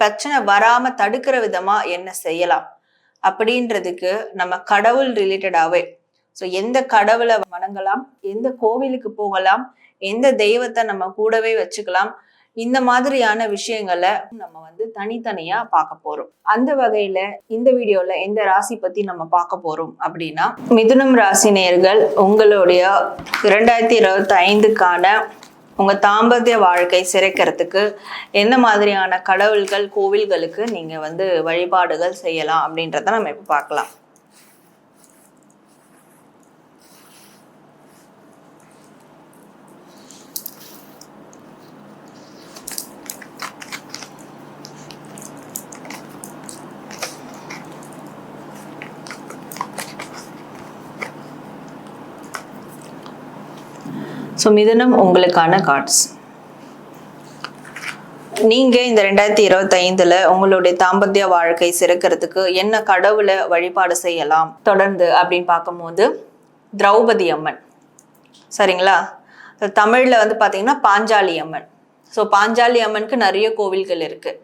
பிரச்சனை வராம தடுக்கிற விதமா என்ன செய்யலாம்? அப்படின்றதுக்கு நம்ம கடவுள் ரிலேட்டடாவே ஸோ எந்த கடவுளை வணங்கலாம்? எந்த கோவிலுக்கு போகலாம்? எந்த தெய்வத்தை நம்ம கூடவே வச்சுக்கலாம்? இந்த மாதிரியான விஷயங்களை நம்ம வந்து தனித்தனியா பார்க்க போறோம். அந்த வகையில இந்த வீடியோல எந்த ராசி பத்தி நம்ம பார்க்க போறோம் அப்படின்னா மிதுனம் ராசி நேர்கள் உங்களுடைய இரண்டாயிரத்தி இருபத்தி ஐந்துக்கான உங்க தாம்பத்திய வாழ்க்கை சிறைக்கிறதுக்கு என்ன மாதிரியான கடவுள்கள் கோவில்களுக்கு நீங்க வந்து வழிபாடுகள் செய்யலாம் அப்படின்றத நம்ம இப்ப பார்க்கலாம். ஸோ மிதுனம் உங்களுக்கான கார்ட்ஸ் நீங்கள் இந்த ரெண்டாயிரத்தி இருபத்தைந்தில் உங்களுடைய தாம்பத்திய வாழ்க்கை சிறக்கிறதுக்கு என்ன கடவுளை வழிபாடு செய்யலாம்? தொடர்ந்து அப்படின்னு பார்க்கும்போது திரௌபதி அம்மன். சரிங்களா? தமிழில் வந்து பார்த்தீங்கன்னா பாஞ்சாலி அம்மன். ஸோ பாஞ்சாலி அம்மனுக்கு நிறைய கோவில்கள் இருக்குது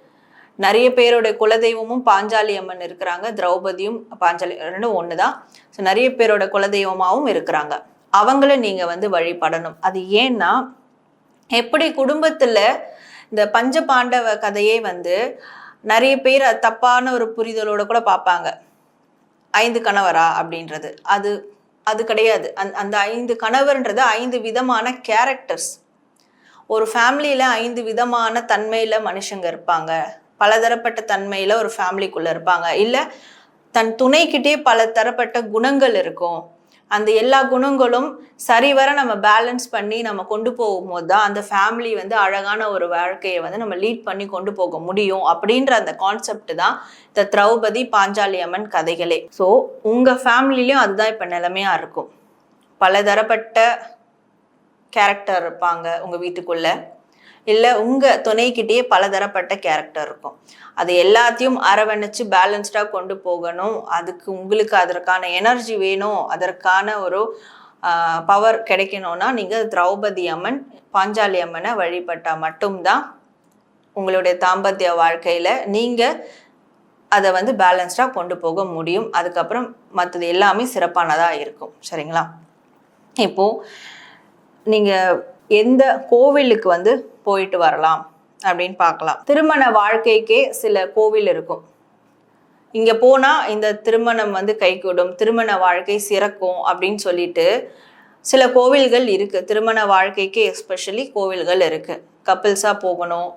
நிறைய பேருடைய குலதெய்வமும் பாஞ்சாலி அம்மன் இருக்கிறாங்க. திரௌபதியும் பாஞ்சாலி ரெண்டும் ஒன்று தான் ஸோ நிறைய பேரோட குலதெய்வமாகவும் இருக்கிறாங்க. அவங்கள நீங்கள் வந்து வழிபடணும். அது ஏன்னா எப்படி குடும்பத்தில் இந்த பஞ்ச பாண்டவ கதையே வந்து நிறைய பேர் அது தப்பான ஒரு புரிதலோட கூட பார்ப்பாங்க. ஐந்து கணவரா அப்படின்றது. அது அது கிடையாது. அந் அந்த ஐந்து கணவர்ன்றது ஐந்து விதமான கேரக்டர்ஸ் ஒரு ஃபேமிலியில் ஐந்து விதமான தன்மையில் மனுஷங்க இருப்பாங்க. பலதரப்பட்ட தன்மையில் ஒரு ஃபேமிலிக்குள்ளே இருப்பாங்க. இல்லை தன் துணைக்கிட்டே பல தரப்பட்ட குணங்கள் இருக்கும். அந்த எல்லா குணங்களும் சரிவர நம்ம பேலன்ஸ் பண்ணி நம்ம கொண்டு போகும்போது தான் அந்த ஃபேமிலி வந்து அழகான ஒரு வாழ்க்கையை வந்து நம்ம லீட் பண்ணி கொண்டு போக முடியும் அப்படின்ற அந்த கான்செப்ட் தான் இந்த திரௌபதி பாஞ்சாலி அம்மன் கதைகளே. ஸோ உங்கள் ஃபேமிலிலையும் அதுதான் இப்போ நிலைமையாக இருக்கும். பலதரப்பட்ட கேரக்டர் இருப்பாங்க உங்கள் வீட்டுக்குள்ளே. இல்லை உங்கள் துணைக்கிட்டேயே பலதரப்பட்ட கேரக்டர் இருக்கும். அது எல்லாத்தையும் அரவணைச்சு பேலன்ஸ்டாக கொண்டு போகணும். அதுக்கு உங்களுக்கு அதற்கான எனர்ஜி வேணும். அதற்கான ஒரு பவர் கிடைக்கணும்னா நீங்கள் திரௌபதி அம்மன் பாஞ்சாலி அம்மனை வழிபட்டால் மட்டும்தான் உங்களுடைய தாம்பத்திய வாழ்க்கையில் நீங்கள் அதை வந்து பேலன்ஸ்டாக கொண்டு போக முடியும். அதுக்கப்புறம் மற்றது எல்லாமே சிறப்பானதாக இருக்கும். சரிங்களா? இப்போது நீங்கள் எந்த கோவிலுக்கு வந்து போயிட்டு வரலாம் அப்படின்னு பார்க்கலாம். திருமண வாழ்க்கைக்கே சில கோவில் இருக்கும். இங்கே போனால் இந்த திருமணம் வந்து கைகூடும் திருமண வாழ்க்கை சிறக்கும் அப்படின்னு சொல்லிட்டு சில கோவில்கள் இருக்குது திருமண வாழ்க்கைக்கு எஸ்பெஷலி கோவில்கள் இருக்குது கப்பிள்ஸாக போகணும்.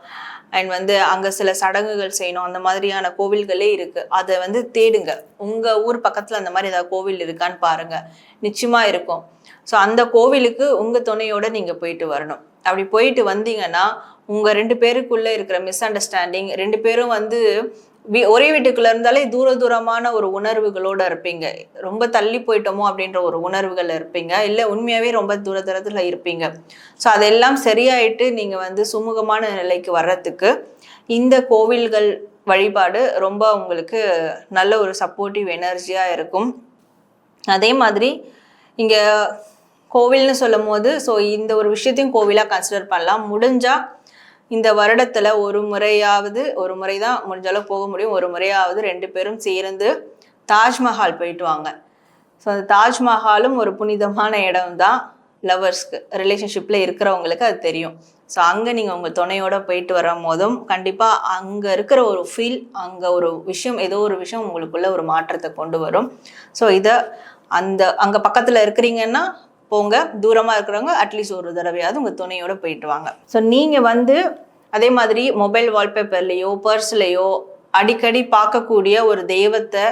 அண்ட் வந்து அங்கே சில சடங்குகள் செய்யணும். அந்த மாதிரியான கோவில்களே இருக்குது அதை வந்து தேடுங்க. உங்கள் ஊர் பக்கத்தில் அந்த மாதிரி ஏதாவது கோவில் இருக்கான்னு பாருங்கள் நிச்சயமாக இருக்கும். ஸோ அந்த கோவிலுக்கு உங்கள் துணையோட நீங்கள் போயிட்டு வரணும். அப்படி போயிட்டு வந்தீங்கன்னா உங்கள் ரெண்டு பேருக்குள்ளே இருக்கிற மிஸ் அண்டர்ஸ்டாண்டிங் ரெண்டு பேரும் வந்து வீ ஒரே வீட்டுக்குள்ள இருந்தாலே தூர தூரமான ஒரு உணர்வுகளோட இருப்பீங்க. ரொம்ப தள்ளி போயிட்டோமோ அப்படின்ற ஒரு உணர்வுகள் இருப்பீங்க. இல்லை உண்மையாகவே ரொம்ப தூர தூரத்தில் இருப்பீங்க. ஸோ அதெல்லாம் சரியாயிட்டு நீங்கள் வந்து சுமூகமான நிலைக்கு வர்றதுக்கு இந்த கோவில்கள் வழிபாடு ரொம்ப உங்களுக்கு நல்ல ஒரு சப்போர்ட்டிவ் எனர்ஜியாக இருக்கும். அதே மாதிரி இங்கே கோவில்னு சொல்லும் போது ஸோ இந்த ஒரு விஷயத்தையும் கோவிலாக கன்சிடர் பண்ணலாம். முடிஞ்சால் இந்த வருடத்தில் ஒரு முறையாவது ஒரு முறை தான் முடிஞ்ச அளவு போக முடியும். ஒரு முறையாவது ரெண்டு பேரும் சேர்ந்து தாஜ்மஹால் போயிட்டு வாங்க. ஸோ அந்த தாஜ்மஹாலும் ஒரு புனிதமான இடம் தான் லவர்ஸ்க்கு ரிலேஷன்ஷிப்பில் இருக்கிறவங்களுக்கு அது தெரியும். ஸோ அங்கே நீங்கள் உங்கள் துணையோட போயிட்டு வரும் போதும் கண்டிப்பாக அங்கே இருக்கிற ஒரு ஃபீல் அங்கே ஒரு விஷயம் ஏதோ ஒரு விஷயம் உங்களுக்குள்ள ஒரு மாற்றத்தை கொண்டு வரும். ஸோ இதை அந்த அங்கே பக்கத்தில் இருக்கிறீங்கன்னா போங்க தூரமாக இருக்கிறவங்க அட்லீஸ்ட் ஒரு தடவையாவது உங்கள் துணையோட போயிட்டு வாங்க. ஸோ நீங்கள் வந்து அதே மாதிரி மொபைல் வால்பேப்பர்லேயோ பர்ஸ்லேயோ அடிக்கடி பார்க்கக்கூடிய ஒரு தெய்வத்தை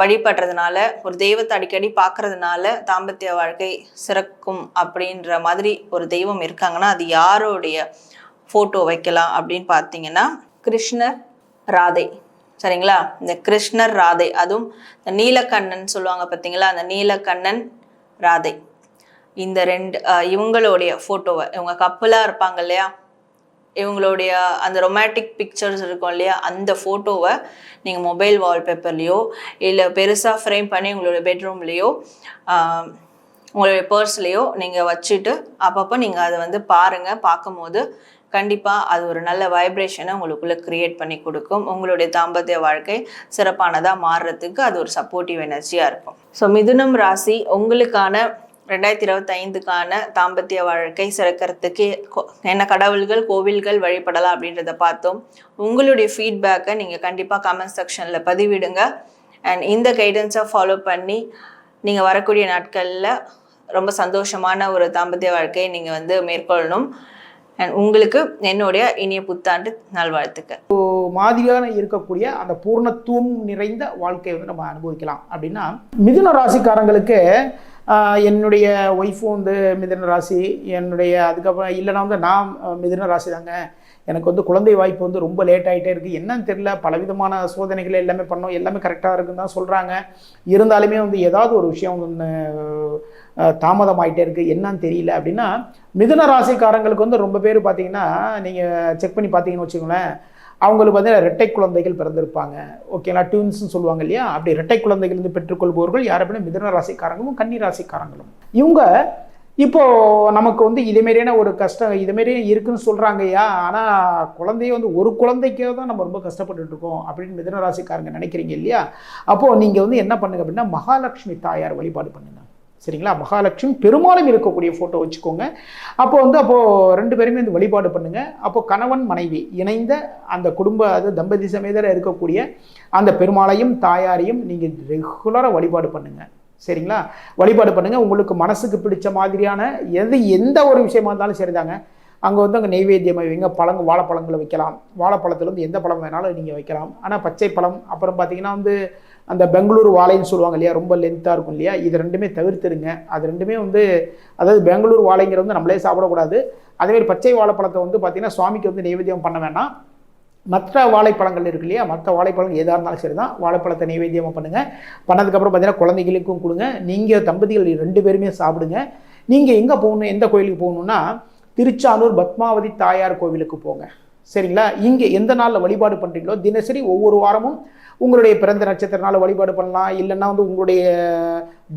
வழிபடுறதுனால ஒரு தெய்வத்தை அடிக்கடி பார்க்கறதுனால தாம்பத்திய வாழ்க்கை சிறக்கும் அப்படின்ற மாதிரி ஒரு தெய்வம் இருக்காங்கன்னா அது யாருடைய ஃபோட்டோ வைக்கலாம் அப்படின்னு பார்த்தீங்கன்னா கிருஷ்ணர் ராதை. சரிங்களா? இந்த கிருஷ்ணர் ராதை அதுவும் இந்த நீலக்கண்ணன் சொல்லுவாங்க பார்த்தீங்களா? அந்த நீலக்கண்ணன் ராதை. இந்த ரெண்டு இவங்களுடைய ஃபோட்டோவை இவங்க கப்பலாக இருப்பாங்க இல்லையா? இவங்களுடைய அந்த ரொமாட்டிக் பிக்சர்ஸ் இருக்கும் இல்லையா? அந்த ஃபோட்டோவை நீங்கள் மொபைல் வால்பேப்பர்லேயோ இல்லை பெருசாக ஃப்ரேம் பண்ணி உங்களோட பெட்ரூம்லேயோ உங்களுடைய பர்ஸ்லேயோ நீங்கள் வச்சுட்டு அப்பப்போ நீங்கள் அதை வந்து பாருங்கள் பார்க்கும்போது கண்டிப்பாக அது ஒரு நல்ல வைப்ரேஷனை உங்களுக்குள்ளே க்ரியேட் பண்ணி கொடுக்கும். உங்களுடைய தாம்பத்திய வாழ்க்கை சிறப்பானதாக மாறுறதுக்கு அது ஒரு சப்போர்ட்டிவ் எனர்ஜியாக இருக்கும். ஸோ மிதுனம் ராசி உங்களுக்கான ரெண்டாயிரத்தி இருபத்தைந்துக்கான தாம்பத்திய வாழ்க்கை சிறக்கிறதுக்கு என்ன கடவுள்கள் கோவில்கள் வழிபடலாம் அப்படின்றத பார்த்தோம். உங்களுடைய ஃபீட்பேக்கை நீங்கள் கண்டிப்பாக கமெண்ட் செக்ஷனில் பதிவிடுங்க. அண்ட் இந்த கைடன்ஸை ஃபாலோ பண்ணி நீங்கள் வரக்கூடிய நாட்களில் ரொம்ப சந்தோஷமான ஒரு தாம்பத்திய வாழ்க்கையை நீங்கள் வந்து மேற்கொள்ளணும். அண்ட் உங்களுக்கு என்னுடைய இனிய புத்தாண்டு நல்வாழ்த்துக்கள். மாதிரியான இருக்கக்கூடிய அந்த பூர்ணத்துவம் நிறைந்த வாழ்க்கையை வந்து நம்ம அனுபவிக்கலாம் அப்படின்னா மிதுன ராசிக்காரங்களுக்கு என்னுடைய ஒய்ஃபும் வந்து மிதன ராசி என்னுடைய அதுக்கப்புறம் இல்லைனா வந்து நான் மிதன ராசி தாங்க. எனக்கு வந்து குழந்தை வாய்ப்பு வந்து ரொம்ப லேட் ஆகிட்டே இருக்குது என்னன்னு தெரில பலவிதமான சோதனைகள் எல்லாமே பண்ணோம். எல்லாமே கரெக்டாக இருக்குன்னு தான் சொல்கிறாங்க இருந்தாலுமே வந்து ஏதாவது ஒரு விஷயம் ஒன்று தாமதமாகிட்டே இருக்குது என்னன்னு தெரியல. அப்படின்னா மிதுன ராசிக்காரங்களுக்கு வந்து ரொம்ப பேர் பார்த்தீங்கன்னா நீங்கள் செக் பண்ணி பார்த்தீங்கன்னு வச்சுக்கோங்களேன் அவங்களுக்கு வந்து ரெட்டை குழந்தைகள் பிறந்திருப்பாங்க. ஓகேங்களா டியூன்ஸ்னு சொல்லுவாங்க இல்லையா? அப்படி இரட்டை குழந்தைகள் இருந்து பெற்றுக்கொள்பவர்கள் யார் அப்படின்னா மிதன ராசிக்காரங்களும் கன்னி ராசிக்காரங்களும். இவங்க இப்போ நமக்கு வந்து இதேமாரியான ஒரு கஷ்டம் இதேமாரி இருக்குன்னு சொல்கிறாங்கய்யா ஆனால் குழந்தைய வந்து ஒரு குழந்தைக்கே தான் நம்ம ரொம்ப கஷ்டப்பட்டுட்டு இருக்கோம் அப்படின்னு மிதன ராசிக்காரங்க நினைக்கிறீங்க இல்லையா? அப்போது நீங்கள் வந்து என்ன பண்ணுங்க அப்படின்னா மகாலட்சுமி தாயார் வழிபாடு பண்ணுங்க. சரிங்களா? மகாலட்சுமி பெருமாளும் இருக்கக்கூடிய ஃபோட்டோ வச்சுக்கோங்க. அப்போ வந்து அப்போது ரெண்டு பேருமே வந்து வழிபாடு பண்ணுங்க. அப்போ கணவன் மனைவி இணைந்த அந்த குடும்ப அது தம்பதி சமேதர இருக்கக்கூடிய அந்த பெருமாளையும் தாயாரையும் நீங்கள் ரெகுலராக வழிபாடு பண்ணுங்க. சரிங்களா? வழிபாடு பண்ணுங்க. உங்களுக்கு மனசுக்கு பிடிச்ச மாதிரியான எது எந்த ஒரு விஷயமா இருந்தாலும் சரிதாங்க. அங்கே வந்து அங்கே நெய்வேத்தியம் வைங்க பழங்க வாழைப்பழங்களை வைக்கலாம். வாழைப்பழத்துலேருந்து எந்த பழம் வேணாலும் நீங்கள் வைக்கலாம். ஆனால் பச்சை பழம் அப்புறம் பார்த்தீங்கன்னா வந்து அந்த பெங்களூர் வாழைன்னு சொல்லுவாங்க இல்லையா ரொம்ப லென்த்தாக இருக்கும் இல்லையா? இது ரெண்டுமே தவிர்த்துடுங்க. அது ரெண்டுமே வந்து அதாவது பெங்களூர் வாழைங்கிறது வந்து நம்மளே சாப்பிடக்கூடாது. அதேமாதிரி பச்சை வாழைப்பழத்தை வந்து பார்த்தீங்கன்னா சுவாமிக்கு வந்து நைவேத்தியம் பண்ண வேணாம். மற்ற வாழைப்பழங்கள் இருக்கு இல்லையா மற்ற வாழைப்பழங்கள் எதாக இருந்தாலும் சரி தான் வாழைப்பழத்தை நைவேத்தியமாக பண்ணுங்கள் பண்ணதுக்கப்புறம் பார்த்தீங்கன்னா குழந்தைகளுக்கும் கொடுங்க. நீங்கள் தம்பதிகள் ரெண்டு பேருமே சாப்பிடுங்க. நீங்கள் எங்கே போகணும் எந்த கோயிலுக்கு போகணுன்னா திருச்சானூர் பத்மாவதி தாயார் கோவிலுக்கு போங்க. சரிங்களா? இங்கே எந்த நாளில் வழிபாடு பண்ணுறீங்களோ தினசரி ஒவ்வொரு வாரமும் உங்களுடைய பிறந்த நட்சத்திரனால் வழிபாடு பண்ணலாம். இல்லைன்னா வந்து உங்களுடைய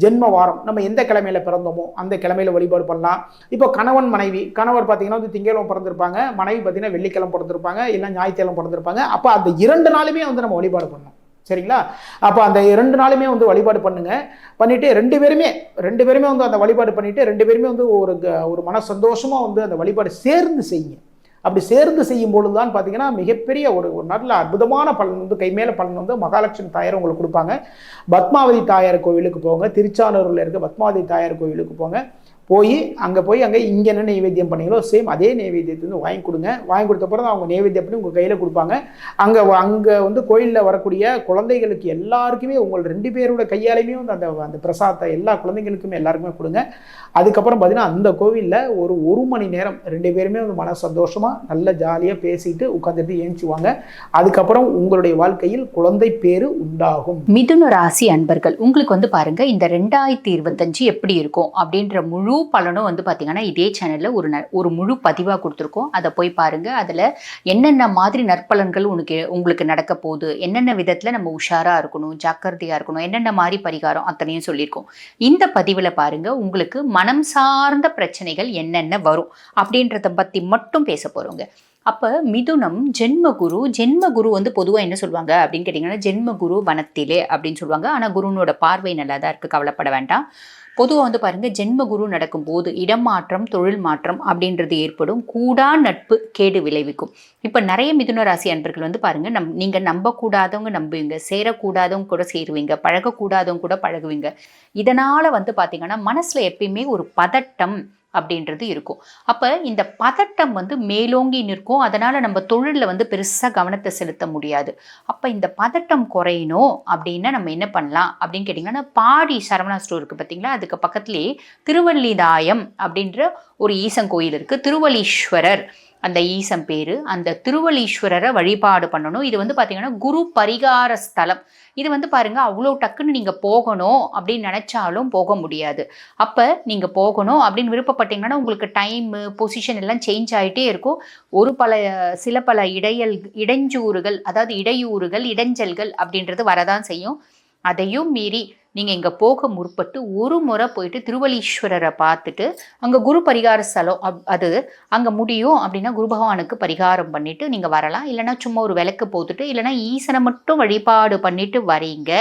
ஜென்ம வாரம் நம்ம எந்த கிழமையில பிறந்தோமோ அந்த கிழமையில் வழிபாடு பண்ணலாம். இப்போ கணவன் மனைவி கணவர் பார்த்தீங்கன்னா வந்து திங்கக்கிழமை பிறந்திருப்பாங்க மனைவி பார்த்தீங்கன்னா வெள்ளிக்கிழமை பிறந்திருப்பாங்க இல்லை ஞாயிற்றுக்கிழமை பிறந்திருப்பாங்க. அப்போ அந்த இரண்டு நாளுமே வந்து நம்ம வழிபாடு பண்ணணும். சரிங்களா? அப்போ அந்த இரண்டு நாளுமே வந்து வழிபாடு பண்ணுங்க. பண்ணிட்டு ரெண்டு பேருமே ரெண்டு பேருமே வந்து அந்த வழிபாடு பண்ணிட்டு ரெண்டு பேருமே வந்து ஒரு ஒரு மன சந்தோஷமா வந்து அந்த வழிபாடு சேர்ந்து செய்யுங்க. அப்படி சேர்ந்து செய்யும் பொழுது தான் பார்த்தீங்கன்னா மிகப்பெரிய ஒரு ஒரு நல்ல அற்புதமான பலன் வந்து கைமேல பலன் வந்து மகாலட்சுமி தாயார் உங்களுக்கு கொடுப்பாங்க. பத்மாவதி தாயார் கோவிலுக்கு போங்க திருச்சானூரில் இருக்க பத்மாவதி தாயார் கோவிலுக்கு போங்க. போய் அங்கே போய் அங்கே இங்கே என்ன நைவேத்தியம் பண்ணீங்களோ சேம் அதே நைவேத்தியத்தை வந்து வாங்கி கொடுங்க. வாங்கி கொடுத்த பிறகு அவங்க நைவேத்தியம் பண்ணி உங்கள் கையில் கொடுப்பாங்க. அங்கே அங்கே வந்து கோயிலில் வரக்கூடிய குழந்தைகளுக்கு எல்லாருக்குமே உங்கள் ரெண்டு பேரோட கையாலையுமே வந்து அந்த அந்த பிரசாதத்தை எல்லா குழந்தைங்களுக்குமே எல்லாருக்குமே கொடுங்க. அதுக்கப்புறம் பார்த்தீங்கன்னா அந்த கோவிலில் ஒரு ஒரு மணி நேரம் ரெண்டு பேருமே வந்து மன சந்தோஷமாக நல்ல ஜாலியாக பேசிட்டு உட்காந்துட்டு ஏஞ்சுவாங்க. அதுக்கப்புறம் உங்களுடைய வாழ்க்கையில் குழந்தை பேரு உண்டாகும். மிதுன ராசி அன்பர்கள் உங்களுக்கு வந்து பாருங்க இந்த ரெண்டாயிரத்தி இருபத்தஞ்சு எப்படி இருக்கும்? அப்படின்ற முழு பலனும் வந்து பார்த்தீங்கன்னா இதே சேனலில் ஒரு ந- ஒரு முழு பதிவாக கொடுத்துருக்கோம். அதை போய் பாருங்க அதில் என்னென்ன மாதிரி நற்பலன்கள் உனக்கு உங்களுக்கு நடக்க போகுது? என்னென்ன விதத்தில் நம்ம உஷாராக இருக்கணும் ஜாக்கிரதையாக இருக்கணும் என்னென்ன மாதிரி பரிகாரம் அத்தனையும் சொல்லியிருக்கோம். இந்த பதிவில் பாருங்க உங்களுக்கு மனம் சார்ந்த பிரச்சனைகள் என்னென்ன வரும் அப்படின்றத பத்தி மட்டும் பேச போறோங்க. அப்ப மிதுனம் ஜென்மகுரு ஜென்மகுரு வந்து பொதுவா என்ன சொல்லுவாங்க அப்படின்னு கேட்டிங்கன்னா ஜென்மகுரு வனத்திலே அப்படின்னு சொல்லுவாங்க ஆனா குருனோட பார்வை நல்லா தான் இருக்கு கவலைப்பட வேண்டாம். பொதுவாக வந்து பாருங்க ஜென்மகுரு நடக்கும்போது இடமாற்றம் தொழில் மாற்றம் அப்படின்றது ஏற்படும். கூடா நட்பு கேடு விளைவிக்கும். இப்போ நிறைய மிதுன ராசி அன்பர்கள் வந்து பாருங்கள் நம் நீங்கள் நம்பக்கூடாதவங்க நம்புவீங்க. சேரக்கூடாதவங்க கூட சேருவீங்க. பழகக்கூடாதவங்க கூட பழகுவீங்க. இதனால் வந்து பார்த்திங்கன்னா மனசில் எப்பயுமே ஒரு பதட்டம் அப்படின்றது இருக்கும். அப்போ இந்த பதட்டம் வந்து மேலோங்கி நிற்கும். அதனால் நம்ம தொழிலில் வந்து பெருசாக கவனத்தை செலுத்த முடியாது. அப்போ இந்த பதட்டம் குறையணும் அப்படின்னா நம்ம என்ன பண்ணலாம் அப்படின்னு கேட்டிங்கன்னா பாடி சரவணா ஸ்டோர் இருக்குது பார்த்தீங்களா அதுக்கு பக்கத்துலேயே திருவள்ளிதாயம் அப்படின்ற ஒரு ஈசன் கோயில் இருக்குது திருவள்ளீஸ்வரர். அந்த ஈசம் பேர் அந்த திருவலீஸ்வரரை வழிபாடு பண்ணணும். இது வந்து பார்த்திங்கன்னா குரு பரிகார ஸ்தலம். இது வந்து பாருங்கள் அவ்வளோ டக்குன்னு நீங்கள் போகணும் அப்படின்னு நினச்சாலும் போக முடியாது. அப்போ நீங்கள் போகணும் அப்படின்னு விருப்பப்பட்டீங்கன்னா உங்களுக்கு டைமு பொசிஷன் எல்லாம் சேஞ்ச் ஆகிட்டே இருக்கும். ஒரு பல சில பல இடையல் இடைஞ்சூறுகள் அதாவது இடையூறுகள் இடைஞ்சல்கள் அப்படின்றது வரதான் செய்யும். அதையும் மீறி நீங்க இங்க போக முற்பட்டு ஒரு முறை போயிட்டு திருவலீஸ்வரரை பார்த்துட்டு அங்க குரு பரிகார ஸ்தலம் அப்- அது அங்க முடியும் அப்படின்னா குரு பகவானுக்கு பரிகாரம் பண்ணிட்டு நீங்க வரலாம். இல்லைன்னா சும்மா ஒரு விளக்கு போத்துட்டு இல்லைன்னா ஈசனை மட்டும் வழிபாடு பண்ணிட்டு வரீங்க.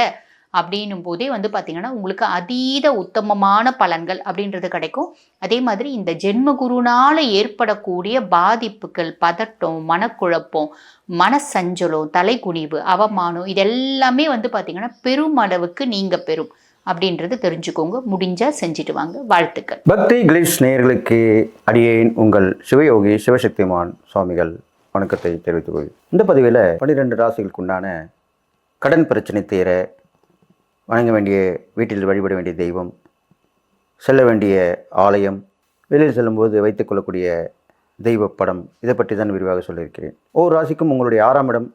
அப்படின்னும் போதே வந்து பார்த்தீங்கன்னா உங்களுக்கு அதீத உத்தமமான பலன்கள் அப்படின்றது கிடைக்கும். அதே மாதிரி இந்த ஜென்ம குருனால ஏற்படக்கூடிய பாதிப்புகள் பதட்டம் மனக்குழப்பம் மனசஞ்சலம் தலைக்குனிவு அவமானம் இதெல்லாமே வந்து பார்த்தீங்கன்னா பெருமளவுக்கு நீங்கள் பெறும் அப்படின்றது தெரிஞ்சுக்கோங்க. முடிஞ்சா செஞ்சுட்டு வாங்க. வாழ்த்துக்கள். பக்தி கிளிட்ஸ் நேயர்களுக்கு அடியேன் உங்கள் சிவயோகி சிவசக்திமான் சுவாமிகள் வணக்கத்தை தெரிவித்துக் கொள்கிறேன் இந்த பதிவில் பன்னிரெண்டு ராசிகளுக்குண்டான கடன் பிரச்சனை தீர வணங்க வேண்டிய வீட்டில் வழிபட வேண்டிய தெய்வம் செல்ல வேண்டிய ஆலயம் வெளியில் செல்லும்போது வைத்துக்கொள்ளக்கூடிய தெய்வ படம் இதை பற்றி தான் விரிவாக சொல்லியிருக்கிறேன். ஒவ்வொரு ராசிக்கும் உங்களுடைய ஆறாம் இடம்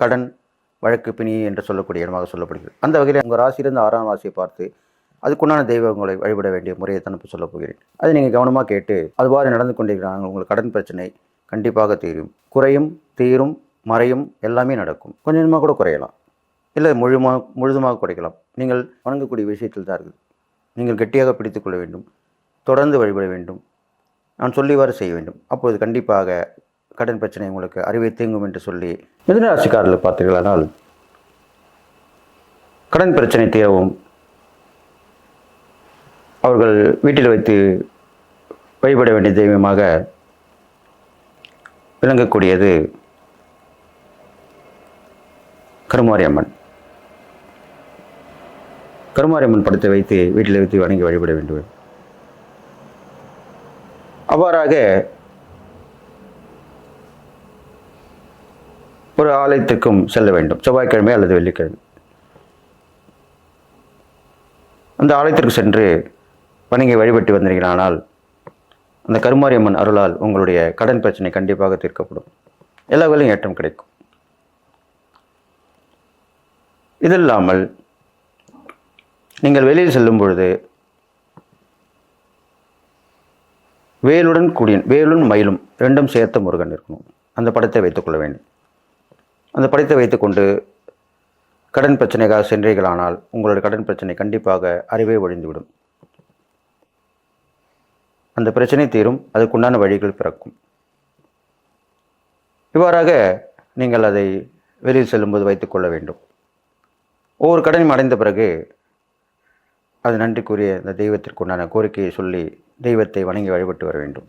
கடன் வழக்கு பிணி என்று சொல்லக்கூடிய இடமாக சொல்லப்படுகிறது. அந்த வகையில் உங்கள் ராசியிலிருந்து ஆறாம் ராசியை பார்த்து அதுக்குண்டான தெய்வங்களை வழிபட வேண்டிய முறையை தான் இப்போ சொல்லப் போகிறேன். அதை நீங்கள் கவனமாக கேட்டு அதுவாறு நடந்து கொண்டிருக்கிறாங்க உங்களுக்கு கடன் பிரச்சனை கண்டிப்பாக தீரும். குறையும் தீரும் மறையும் எல்லாமே நடக்கும். கொஞ்சமாக கூட குறையலாம். இல்லை முழுமாக முழுதுமாக குறைக்கலாம். நீங்கள் வணங்கக்கூடிய விஷயத்தில் தான் இருக்குது. நீங்கள் கெட்டியாக பிடித்து கொள்ள வேண்டும். தொடர்ந்து வழிபட வேண்டும். நான் சொல்லிவாறு செய்ய வேண்டும். அப்போது கண்டிப்பாக கடன் பிரச்சனை உங்களுக்கு அறிவை தீங்கும் என்று சொல்லி மிதுன பார்த்தீர்களானால் கடன் பிரச்சனை தீரவும் அவர்கள் வீட்டில் வைத்து வழிபட வேண்டிய தெய்வமாக விளங்கக்கூடியது கருமாரி அம்மன். கருமாரியம்மன் படத்தை வைத்து வீட்டில் வைத்து வணங்கி வழிபட வேண்டும். அவ்வாறாக ஒரு ஆலயத்துக்கும் செல்ல வேண்டும். செவ்வாய்க்கிழமை அல்லது வெள்ளிக்கிழமை. அந்த ஆலயத்திற்கு சென்று வணங்கி வழிபட்டு வந்தீர்களானால் அந்த கருமாரியம்மன் அருளால் உங்களுடைய கடன் பிரச்சனை கண்டிப்பாக தீர்க்கப்படும். எல்லா வேலையும் ஏற்றம் கிடைக்கும். இது இல்லாமல் நீங்கள் வெளியில் செல்லும் பொழுது வேலுடன் கூடிய வேலும் மயிலும் ரெண்டும் சேர்த்த முருகன் இருக்கணும். அந்த படத்தை வைத்துக்கொள்ள வேண்டும். அந்த படத்தை வைத்துக்கொண்டு கடன் பிரச்சனைக்காக சென்றீர்களானால் உங்களுடைய கடன் பிரச்சனை கண்டிப்பாக அறிவே ஒழிந்துவிடும். அந்த பிரச்சனை தீரும் அதுக்குண்டான வழிகள் பிறக்கும். இவ்வாறாக நீங்கள் அதை வெளியில் செல்லும்போது வைத்துக்கொள்ள வேண்டும். ஒவ்வொரு கடனையும் அடைந்த பிறகு அது நன்றிக்குரிய அந்த தெய்வத்திற்குண்டான கோரிக்கையை சொல்லி தெய்வத்தை வணங்கி வழிபட்டு வர வேண்டும்.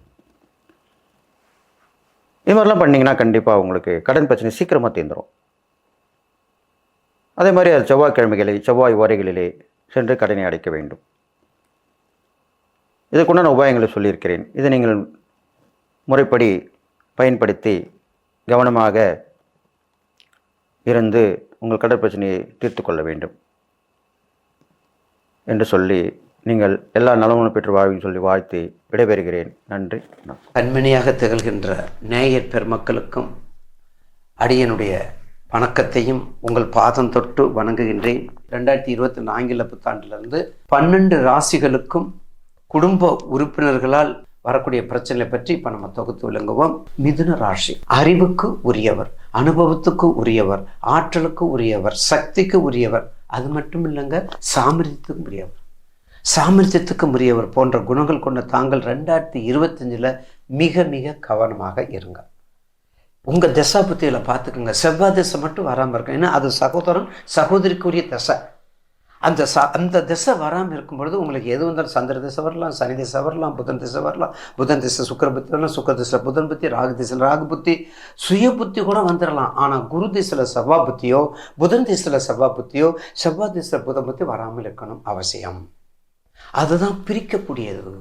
இது மாதிரிலாம் பண்ணிங்கன்னா கண்டிப்பாக உங்களுக்கு கடன் பிரச்சனை சீக்கிரமாக தீர்ந்துடும் அதே மாதிரி அது செவ்வாய்க்கிழமைகளை செவ்வாய் ஓரைகளிலே சென்று கடனை அடைக்க வேண்டும். இதுக்குண்டான உபாயங்களை சொல்லியிருக்கிறேன். இதை நீங்கள் முறைப்படி பயன்படுத்தி கவனமாக இருந்து உங்கள் கடன் பிரச்சனையை தீர்த்து கொள்ள வேண்டும். என்று சொல்லி நீங்கள் எல்லா நலமும் பெற்று வாழ்வின்னு சொல்லி வாழ்த்து விடைபெறுகிறேன். நன்றி. வணக்கம். கண்மணியாக திகழ்கின்ற நேயர் பெருமக்களுக்கும் அடியனுடைய வணக்கத்தையும் உங்கள் பாதம் தொட்டு வணங்குகின்றேன். ரெண்டாயிரத்தி இருபத்தி நான்கில புத்தாண்டிலிருந்து பன்னெண்டு ராசிகளுக்கும் குடும்ப உறுப்பினர்களால் வரக்கூடிய பிரச்சனை பற்றி இப்போ நம்ம தொகுத்து விளங்குவோம். மிதுன ராசி. அறிவுக்கு உரியவர் அனுபவத்துக்கு உரியவர் ஆற்றலுக்கு உரியவர் சக்திக்கு உரியவர் அது மட்டும் இல்லைங்க சாமர்த்தியத்துக்கு உரியவர். சாமர்த்தியத்துக்கு உரியவர் போன்ற குணங்கள் கொண்ட தாங்கள் ரெண்டாயிரத்தி இருபத்தஞ்சில் மிக மிக கவனமாக இருங்க. உங்கள் தசாபுத்தியில் பார்த்துக்குங்க. செவ்வாய் திசை மட்டும் வராமல் இருக்கும் ஏன்னா அது சகோதரன் சகோதரிக்குரிய தசை. அந்த ச அந்த திசை வராமல் இருக்கும் பொழுது உங்களுக்கு எது வந்தாலும் சந்திர திசை வரலாம் சனி திசை வரலாம் புதன் திசை வரலாம். புதன் திசை சுக்கர புத்தி வரலாம் சுக்கர திசை புதன் புத்தி ராகு திசையில் ராகு புத்தி சுய புத்தி கூட வந்துடலாம் ஆனால் குரு திசையில் செவ்வா புத்தியோ புதன் திசையில் செவ்வா புத்தியோ செவ்வாய் திசை புதன் புத்தி வராமல் இருக்கணும் அவசியம். அதுதான் பிரிக்கக்கூடியது.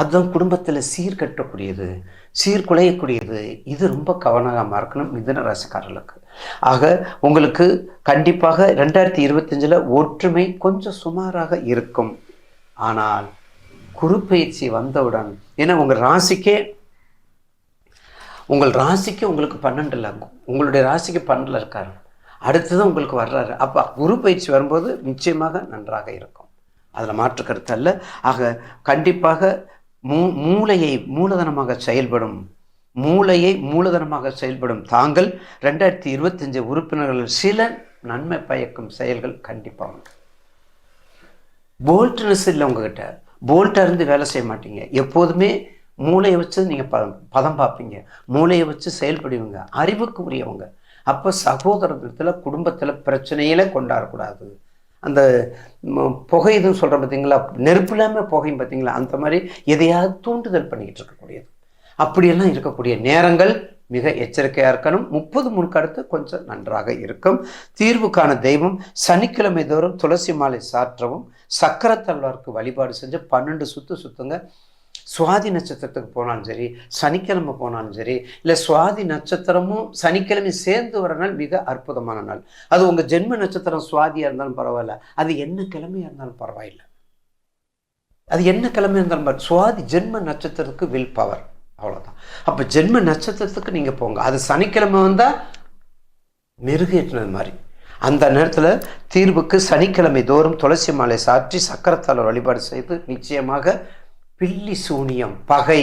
அதுதான் குடும்பத்தில் சீர்கட்டக்கூடியது சீர்குலையக்கூடியது இது ரொம்ப கவனமாக இருக்கணும் மிதன ராசிக்காரர்களுக்கு. ஆக உங்களுக்கு கண்டிப்பாக ரெண்டாயிரத்தி இருபத்தஞ்சில் ஒற்றுமை கொஞ்சம் சுமாராக இருக்கும். ஆனால் குரு பயிற்சி வந்தவுடன் ஏன்னா உங்கள் ராசிக்கே உங்கள் ராசிக்கு உங்களுக்கு பன்னெண்டில் உங்களுடைய ராசிக்கு பன்னெண்டில் இருக்காரு. அடுத்தது உங்களுக்கு வர்றாரு. அப்போ குரு பயிற்சி வரும்போது நிச்சயமாக நன்றாக இருக்கும். அதில் மாற்று கருத்து அல்ல. ஆக கண்டிப்பாக மூ மூளையை மூலதனமாக செயல்படும் மூளையை மூலதனமாக செயல்படும் தாங்கள் ரெண்டாயிரத்தி இருபத்தஞ்சு உறுப்பினர்கள் சில நன்மை பயக்கும் செயல்கள் கண்டிப்பாக உண்டு. போல்ட்னஸ் இல்லை உங்ககிட்ட. போல்ட்டாக இருந்து வேலை செய்ய மாட்டீங்க. எப்போதுமே மூளையை வச்சு நீங்கள் பதம் பதம் பார்ப்பீங்க. மூளையை வச்சு செயல்படுவீங்க. அறிவுக்கு உரியவங்க. அப்போ சகோதரத்தில் குடும்பத்தில் பிரச்சனையில கொண்டாடக்கூடாது. அந்த புகை இதுன்னு சொல்கிறோம் பார்த்தீங்களா நெருப்பு இல்லாமல் புகையும் பார்த்தீங்களா அந்த மாதிரி எதையாவது தூண்டுதல் பண்ணிக்கிட்டு இருக்கக்கூடியது. அப்படியெல்லாம் இருக்கக்கூடிய நேரங்கள் மிக எச்சரிக்கையாக இருக்கணும். முப்பது முன்கடுத்து கொஞ்சம் நன்றாக இருக்கும். தீர்வுக்கான தெய்வம் சனிக்கிழமை தோறும் துளசி மாலை சாற்றவும் சக்கரத்தல்வார்க்கு வழிபாடு செஞ்சு பன்னெண்டு சுத்து சுத்துங்க. சுவாதி நட்சத்திரத்துக்கு போனாலும் சரி சனிக்கிழமை போனாலும் சரி இல்லை சுவாதி நட்சத்திரமும் சனிக்கிழமை சேர்ந்து வர நாள் மிக அற்புதமான நாள். அது உங்கள் ஜென்ம நட்சத்திரம் சுவாதியாக இருந்தாலும் பரவாயில்ல. அது என்ன கிழமையாக இருந்தாலும் பரவாயில்லை. அது என்ன கிழமையாக இருந்தாலும் சுவாதி ஜென்ம நட்சத்திரத்துக்கு வில் பவர் அவ்வளோதான் அப்போ ஜென்ம நட்சத்திரத்துக்கு நீங்கள் போங்க. அது சனிக்கிழமை வந்தால் மெருகேற்றினது மாதிரி. அந்த நேரத்தில் தீர்வுக்கு சனிக்கிழமை தோறும் துளசி மாலை சாற்றி சக்கரத்தால் வழிபாடு செய்து நிச்சயமாக பில்லி சூனியம் பகை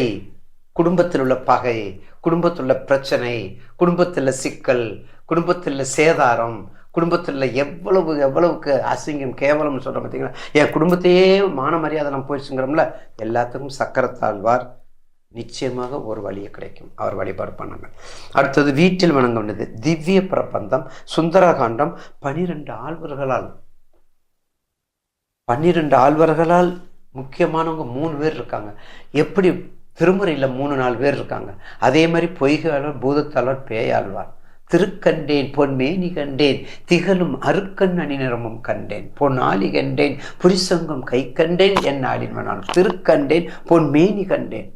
குடும்பத்தில் உள்ள பகை குடும்பத்தில் உள்ள பிரச்சனை குடும்பத்தில் உள்ள சிக்கல் குடும்பத்தில் உள்ள சேதாரம் குடும்பத்தில் உள்ள எவ்வளவு எவ்வளவுக்கு அசிங்கம் கேவலம்னு சொல்கிறோம் பார்த்தீங்கன்னா என் குடும்பத்தையே மான மரியாதை நம்ம போயிடுச்சுங்கிறோம்ல எல்லாத்துக்கும் சக்கரத்தாழ்வார் நிச்சயமாக ஒரு வழியை கிடைக்கும். அவர் வழிபாடு பண்ணாங்க. அடுத்தது வீட்டில் வணங்க வேண்டியது திவ்ய பிரபந்தம் சுந்தரகாண்டம் பனிரெண்டு ஆழ்வர்களால். பன்னிரெண்டு ஆழ்வர்களால் முக்கியமானவங்க மூணு பேர் இருக்காங்க. எப்படி திருமுறையில் மூணு நாலு பேர் இருக்காங்க? அதே மாதிரி பொய்காளர் பூதத்தாளர் பேயாழ்வார். திருக்கண்டேன் பொன்மேனி கண்டேன் திகழும் அருக்கண் அணிநிறமும் கண்டேன் பொன் ஆளி கண்டேன் புரிசங்கம் கை கண்டேன் என் ஆளின் நான் திருக்கண்டேன் பொன்மேனி கண்டேன்.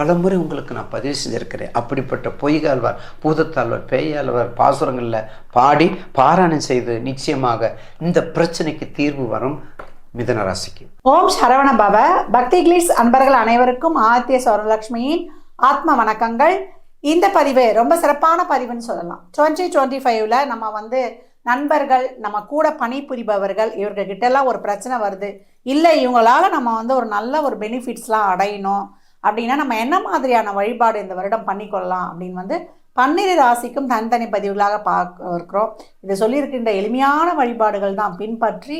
பலமுறை உங்களுக்கு நான் பதிவு செஞ்சிருக்கிறேன். அப்படிப்பட்ட பொய்கால்வார் பூதத்தாழ்வார் பேயாழ்வார் பாசுரங்களில் பாடி பாராயணம் செய்து நிச்சயமாக இந்த பிரச்சனைக்கு தீர்வு வரும் மிதன ராசிக்கு. ஓம் சரவண பவ. பக்தி கிளிட்ஸ் அன்பர்கள் அனைவருக்கும் ஆத்திய சௌரலட்சுமியின் ஆத்ம வணக்கங்கள். இந்த பதிவு ரொம்ப சிறப்பான பதிவுன்னு சொல்லலாம். டுவெண்ட்டி டுவெண்ட்டி ஃபைவ்ல நம்ம வந்து நண்பர்கள் நம்ம கூட பணிபுரிபவர்கள் இவர்கிட்ட எல்லாம் ஒரு பிரச்சனை வருது. இல்லை இவங்களால நம்ம வந்து ஒரு நல்ல ஒரு பெனிஃபிட்ஸ்லாம் அடையணும். அப்படின்னா நம்ம என்ன மாதிரியான வழிபாடு இந்த வருடம் பண்ணிக்கொள்ளலாம் அப்படின்னு வந்து பன்னிரு ராசிக்கும் தனித்தனி பதிவுகளாக பார்க்க இருக்கிறோம். இதை சொல்லியிருக்கின்ற எளிமையான வழிபாடுகள் தான் பின்பற்றி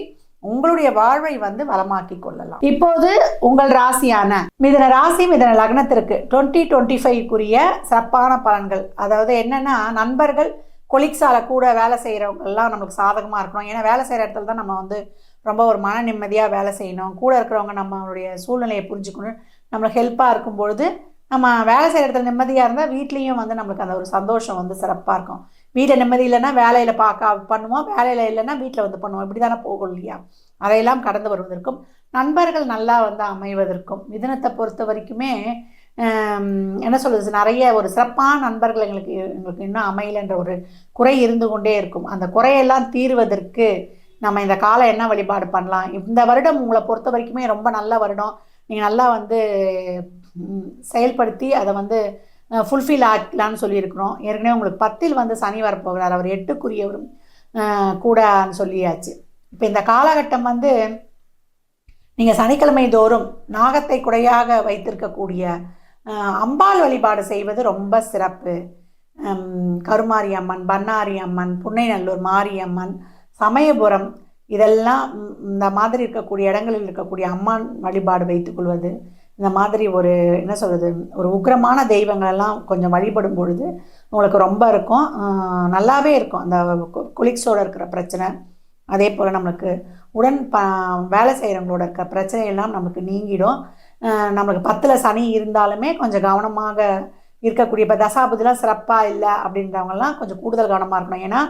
உங்களுடைய வாழ்வை வந்து வளமாக்கி கொள்ளலாம். இப்போது உங்கள் ராசியான மிதன ராசி மிதன லக்னத்திற்கு டுவெண்ட்டி டுவெண்ட்டி ஃபைவ்க்குரிய சிறப்பான பலன்கள். அதாவது என்னென்னா நண்பர்கள் கொலிக்ஸால கூட வேலை செய்கிறவங்கெல்லாம் நம்மளுக்கு நமக்கு சாதகமாக இருக்கணும். ஏன்னா வேலை செய்கிற இடத்துல தான் நம்ம வந்து ரொம்ப ஒரு மன நிம்மதியாக வேலை செய்யணும். கூட இருக்கிறவங்க நம்மளுடைய சூழ்நிலையை புரிஞ்சுக்கணும். நம்மளுக்கு ஹெல்ப்பாக இருக்கும் பொழுது நம்ம வேலை செய்கிற இடத்துல நிம்மதியாக இருந்தால் வீட்லேயும் வந்து நம்மளுக்கு அந்த ஒரு சந்தோஷம் வந்து சிறப்பாக இருக்கும். வீட்டில் நிம்மதி இல்லைன்னா வேலையில் பார்க்க பண்ணுவோம். வேலையில் இல்லைன்னா வீட்டில் வந்து பண்ணுவோம். இப்படி தானே போகும் இல்லையா? அதையெல்லாம் கடந்து வருவதற்கும் நண்பர்கள் நல்லா வந்து அமைவதற்கும் மிதனத்தை பொறுத்த வரைக்குமே என்ன சொல்கிறது நிறைய ஒரு சிறப்பான நண்பர்கள் எங்களுக்கு எங்களுக்கு இன்னும் அமையலைன்ற ஒரு குறை இருந்து கொண்டே இருக்கும். அந்த குறையெல்லாம் தீர்வதற்கு நம்ம இந்த காலம் என்ன வழிபாடு பண்ணலாம்? இந்த வருடம் உங்களை பொறுத்த வரைக்குமே ரொம்ப நல்ல வருடம். நீங்கள் நல்லா வந்து செயல்படுத்தி அதை வந்து ஃபுல்ஃபில் ஆக்கலான்னு சொல்லியிருக்கிறோம். ஏற்கனவே உங்களுக்கு பத்தில் வந்து சனி வரப்போகிறார் அவர் எட்டுக்குரியவரும் கூடன்னு சொல்லியாச்சு. இப்போ இந்த காலகட்டம் வந்து நீங்கள் சனிக்கிழமை தோறும் நாகத்தை குடையாக வைத்திருக்கக்கூடிய அம்பாள் வழிபாடு செய்வது ரொம்ப சிறப்பு. கருமாரி அம்மன் பண்ணாரி அம்மன் புன்னைநல்லூர் மாரியம்மன் சமயபுரம் இதெல்லாம் இந்த மாதிரி இருக்கக்கூடிய இடங்களில் இருக்கக்கூடிய அம்மான் வழிபாடு வைத்துக்கொள்வது இந்த மாதிரி ஒரு என்ன சொல்கிறது ஒரு உக்கிரமான தெய்வங்களெல்லாம் கொஞ்சம் வழிபடும் பொழுது உங்களுக்கு ரொம்ப இருக்கும். நல்லாவே இருக்கும். அந்த குளிக்ஸோடு இருக்கிற பிரச்சனை அதே போல் நம்மளுக்கு உடன் ப வேலை செய்கிறவங்களோட இருக்கிற பிரச்சனையெல்லாம் நமக்கு நீங்கிடும். நம்மளுக்கு பத்தில் சனி இருந்தாலுமே கொஞ்சம் கவனமாக இருக்கக்கூடிய இப்போ தசாபதிலாம் சிறப்பாக இல்லை அப்படின்றவங்கலாம் கொஞ்சம் கூடுதல் கவனமாக இருக்கணும். ஏன்னா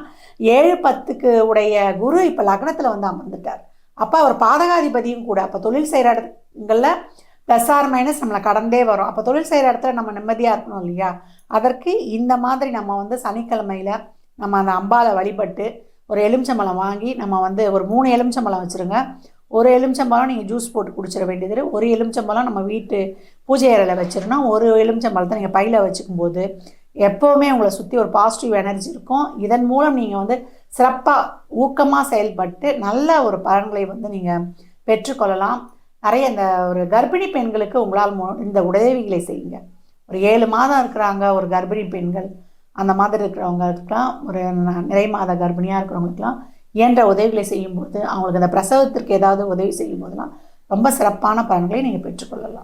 ஏழு பத்துக்கு உடைய குரு இப்போ லக்னத்தில் வந்து அமர்ந்துட்டார். அப்போ அவர் பாதகாதிபதியும் கூட அப்போ தொழில் செய்கிற இடங்களில் ப்ளஸ் ஆர் மைனஸ் நம்மளை கடந்தே வரும். அப்போ தொழில் செய்கிற இடத்துல நம்ம நிம்மதியாக இருக்கணும் இல்லையா? அதற்கு இந்த மாதிரி நம்ம வந்து சனிக்கிழமையில் நம்ம அந்த அம்பாவை வழிபட்டு ஒரு எலுமிச்சம்பழம் வாங்கி நம்ம வந்து ஒரு மூணு எலுமிச்சம்பழம் வச்சுருங்க. ஒரு எலுமிச்சம்பழம் நீங்கள் ஜூஸ் போட்டு குடிச்சிட வேண்டியது ஒரு எலுமிச்சம்பழம் நம்ம வீட்டு பூஜை அறையில் வச்சிருந்தோம் ஒரு எலுமிச்சம்பழத்தை நீங்கள் பையில் வச்சுக்கும் போது எப்போவுமே உங்களை சுற்றி ஒரு பாசிட்டிவ் எனர்ஜி இருக்கும். இதன் மூலம் நீங்கள் வந்து சிறப்பாக ஊக்கமாக செயல்பட்டு நல்ல ஒரு பலன்களை வந்து நீங்கள் பெற்றுக்கொள்ளலாம். நிறைய இந்த ஒரு கர்ப்பிணி பெண்களுக்கு உங்களால் மு- இந்த உதவிகளை செய்யுங்க. ஒரு ஏழு மாதம் இருக்கிறாங்க ஒரு கர்ப்பிணி பெண்கள். அந்த மாதிரி இருக்கிறவங்களுக்குலாம் ஒரு ந- நிறை மாத கர்ப்பிணியாக இருக்கிறவங்களுக்குலாம் இயன்ற உதவிகளை செய்யும்போது அவங்களுக்கு அந்த பிரசவத்திற்கு ஏதாவது உதவி செய்யும்போதெல்லாம் ரொம்ப சிறப்பான பலன்களை நீங்கள் பெற்றுக்கொள்ளலாம்.